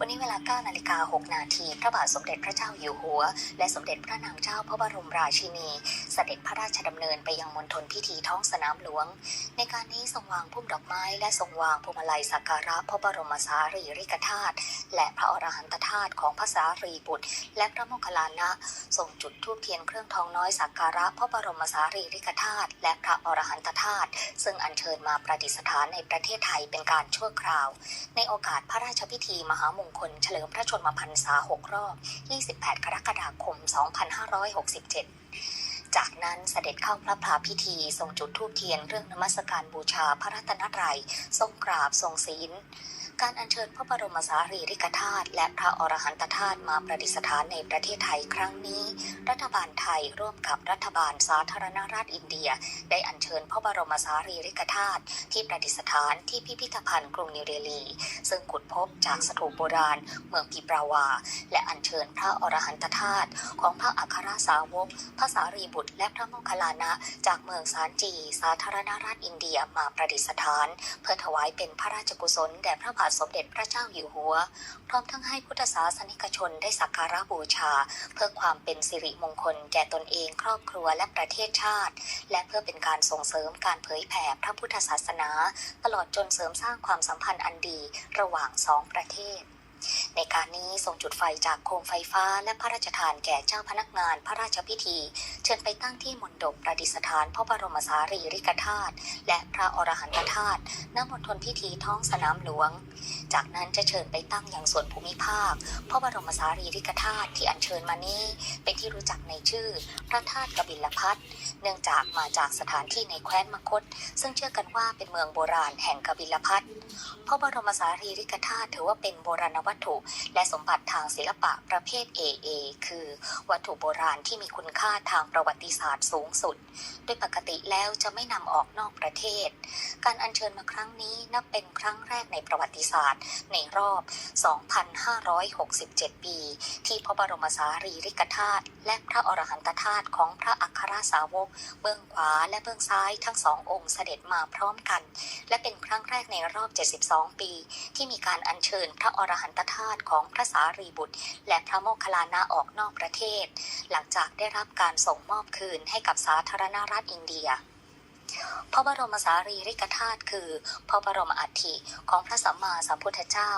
วันนี้เวลา9นาฬิกา6นาทีพระบาทสมเด็จพระเจ้าอยู่หัว และสมเด็จพระนางเจ้าพระบรมราชินี เสด็จพระราชดำเนินไปยังมณฑลพิธีท้องสนามหลวง ในการนี้ทรงวางพุ่มดอกไม้และทรงวางพวงมาลัยสักการะพระบรมสารีริกธาตุและพระอรหันตธาตุของพระสารีบุตร และพระโมคคัลลานะทรงจุดธูปเทียนเครื่องทองน้อยสักการะพระบรมสารีริกธาตุและพระอรหันตธาตุซึ่งอัญเชิญมาประดิษฐานในประเทศไทยเป็นการชั่วคราว ในโอกาสพระราชพิธีมหามงคล เฉลิมพระชนมพรรษา6รอบ 28 กรกฎาคม 2567 จากนั้นเสด็จเข้าพระพาพิธีทรงจุดธูปเทียนเรื่องนมัสการบูชาพระรัตนตรัยทรงกราบทรงศีล การอัญเชิญพระบรมสารีริกธาตุและพระอรหันตธาตุมาประดิษฐานในประเทศไทยครั้งนี้ รัฐบาลไทยร่วมกับรัฐบาลสาธารณรัฐอินเดีย ได้อัญเชิญพระบรมสารีริกธาตุที่ประดิษฐานที่พิพิธภัณฑ์กรุงนิวเดลี ซึ่งขุดพบจากสถูปโบราณ เมืองปิปราวา และอัญเชิญพระอรหันตธาตุของพระอัครสาวกพระสารีบุตร และพระโมคคัลลานะ จากเมืองสารจี สาธารณรัฐอินเดียมาประดิษฐาน เพื่อถวายเป็นพระราชกุศลแด่พระบาทสมเด็จพระเจ้าอยู่หัว พร้อมทั้งให้พุทธศาสนิกชนได้สักการะบูชา เพื่อความเป็นสิริมงคลแก่ตนเองครอบครัวและประเทศชาติ และเพื่อเป็นการส่งเสริมการเผยแผ่พระพุทธศาสนา ตลอดจนเสริมสร้างความสัมพันธ์อันดีระหว่างสองประเทศในการนี้ทรงจุดไฟจากโคมไฟฟ้าและพระราชทานแก่เจ้าพนักงานพระราชพิธี เชิญไปตั้งที่มณฑปประดิษฐานพระบรมสารีริกธาตุและพระอรหันตธาตุณมณฑลพิธีท้องสนามหลวงจากนั้นจะเชิญไปตั้งอยังส่วนภูมิภาคพระบรมสารีริกธาตุที่อัญเชิญมานี้ เป็นที่รู้จักในชื่อ พระธาตุกบิลพัทเนื่องจากมาจากสถานที่ในแคว้นมคต ซึ่งเชื่อกันว่าเป็นเมืองโบราณแห่งกบิลพัทพระบรมสารีริกธาตุถือว่าเป็นโบราณวัตถุ และสมบัติทางศิลปะประเภท AA คือ วัตถุโบราณที่มีคุณค่าทางประวัติศาสตร์สูงสุด โดยปกติแล้วจะไม่นำออกนอกประเทศ การอัญเชิญมาครั้งนี้นับเป็นครั้งแรกในประวัติศาสตร์ในรอบ 2,567 ปี ที่พระบรมสารีริกธาตุและพระอรหันตธาตุของพระอัครสาวก เบื้องขวาและเบื้องซ้ายทั้งสององค์เสด็จมาพร้อมกัน และเป็นครั้งแรกในรอบ 72 ปี ที่มีการอัญเชิญพระอรหันตธาตุของพระสารีบุตร และพระโมคคัลลานะออกนอกประเทศ หลังจากได้รับการส่งมอบคืนให้กับสาธารณรัฐอินเดีย พระบรมสารีริกธาตุคือพระบรมอัฐิของพระสัมมาสัมพุทธเจ้า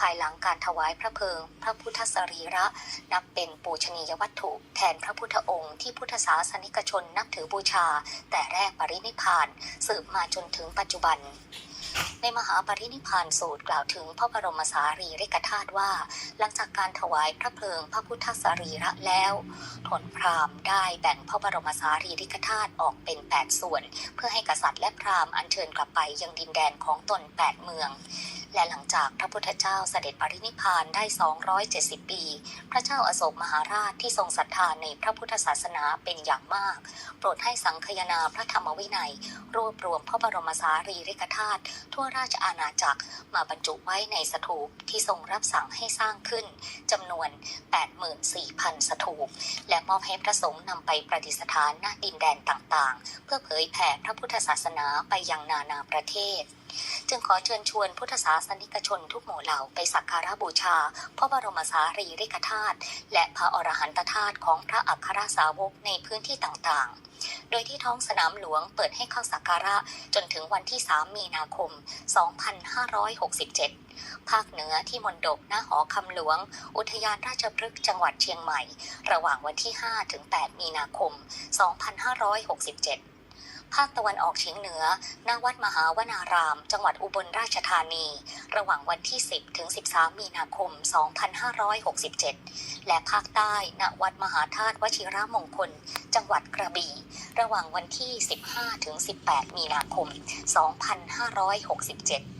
ภายหลังการถวายพระเพลิง พระพุทธสรีระ นับเป็นปูชนียวัตถุ แทนพระพุทธองค์ที่พุทธศาสนิกชนนับถือบูชา แต่แรกปรินิพพาน สืบมาจนถึงปัจจุบัน ในมหาปรินิพานสูตรกล่าวถึงพระบรมสารีริกธาตุว่า หลังจากการถวายพระเพลิงพระพุทธสรีระแล้วทนพราหมณ์ได้แบ่งพระบรมสารีริกธาตุออกเป็น 8 ส่วน เพื่อให้กษัตริย์และพราหมณ์อัญเชิญกลับไปยังดินแดนของตน 8 เมือง และหลังจากพระพุทธเจ้าเสด็จปรินิพพานได้ 270 ปี พระเจ้าอาโศกมหาราชที่ทรงศรัทธาในพระพุทธศาสนาเป็นอย่างมาก โปรดให้สังคายนาพระธรรมวินัย รวบรวมพระบรมสารีริกธาตุทั่วราชอาณาจักรมาบรรจุไว้ในสถูปที่ทรงรับสั่งให้สร้างขึ้นจำนวน 84,000 สถูป และมอบให้พระสงฆ์นำไปประดิษฐานณดินแดนต่างๆ เพื่อเผยแผ่พระพุทธศาสนาไปยังนานาประเทศ จึงขอเชิญชวนพุทธศาสนิกชนทุกหมู่เหล่าไปสักการะบูชา พระบรมสารีริกธาตุและพระอรหันตธาตุของพระอัครสาวกในพื้นที่ต่างๆโดยที่ท้องสนามหลวงเปิดให้เข้าสักการะจนถึงวันที่ 3 มีนาคม 2567 ภาคเหนือที่มณฑปหน้าหอคำหลวง อุทยานราชพฤกษ์จังหวัดเชียงใหม่ ระหว่างวันที่ 5 ถึง 8 มีนาคม 2567 ภาคตะวันออกเฉียงเหนือณวัดมหาวนาราม จังหวัดอุบลราชธานี ระหว่างวันที่ 10 ถึง 13 มีนาคม 2567 และภาคใต้ณวัดมหาธาตุวชิระมงคล จังหวัดกระบี่ ระหว่างวันที่ 15 ถึง 18 มีนาคม 2567